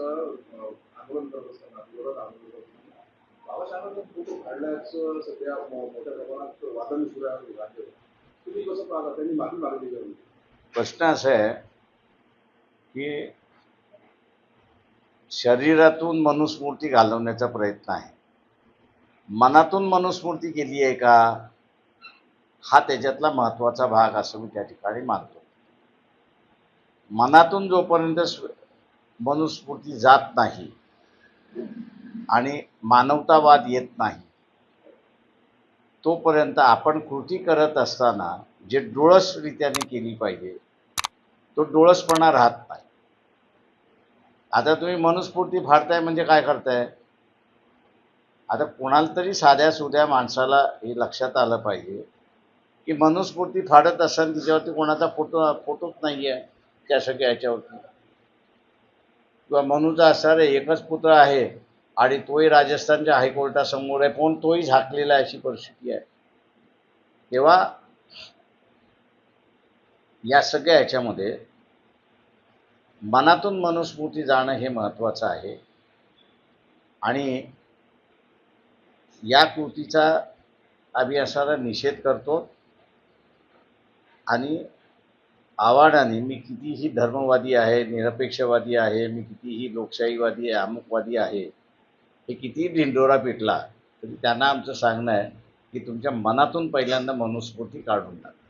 आंदोलन करत असताना विरोधात आंदोलन करत असताना बाबासाहेबांचा फोटो काढल्याचं सध्या मोठ्या प्रमाणात वादन सुरू आहे राज्यात. तुम्ही कसं पाहता? त्यांनी माफी प्रश्न असा आहे की शरीरातून मनुस्मृती घालवण्याचा प्रयत्न आहे. मनातून मनुस्मृती केली आहे का? हा त्याच्यातला महत्त्वाचा भाग असं मी त्या ठिकाणी मानतो. मनातून जोपर्यंत मनुस्मृती जात नाही. आणि मानवतावाद येत नाही. तोपर्यंत आपण कृती करत असताना जे डोळसरित्याने केली पाहिजे तो डोळसपणा राहत नाही. आता तुम्ही मनुस्फूर्ती फाडताय म्हणजे काय करताय? आता कोणाला तरी साध्या सुध्या माणसाला हे लक्षात आलं पाहिजे की मनुस्फूर्ती फाडत असताना तिच्यावरती कोणाचा फोटो फोटोच नाही आहे सगळ्या याच्यावरती. किंवा मनुचा असणारे एकच पुत्र आहे आणि तोही राजस्थानच्या हायकोर्टासमोर आहे पण तोही झाकलेला आहे अशी परिस्थिती आहे. तेव्हा या सगळ्या ह्याच्यामध्ये मनातून मनुस्मृती जाणं हे महत्त्वाचं आहे. आणि या कृतीचा आम्ही असाला निषेध करतो आणि आव्हानाने मी कितीही धर्मवादी आहे निरपेक्षवादी आहे मी कितीही लोकशाहीवादी आहे अमुकवादी आहे हे कितीही ढिंडोरा पिटला तरी त्यांना आमचं सांगणं आहे की तुमच्या मनातून पहिल्यांदा मनुस्फूर्ती काढून टाका.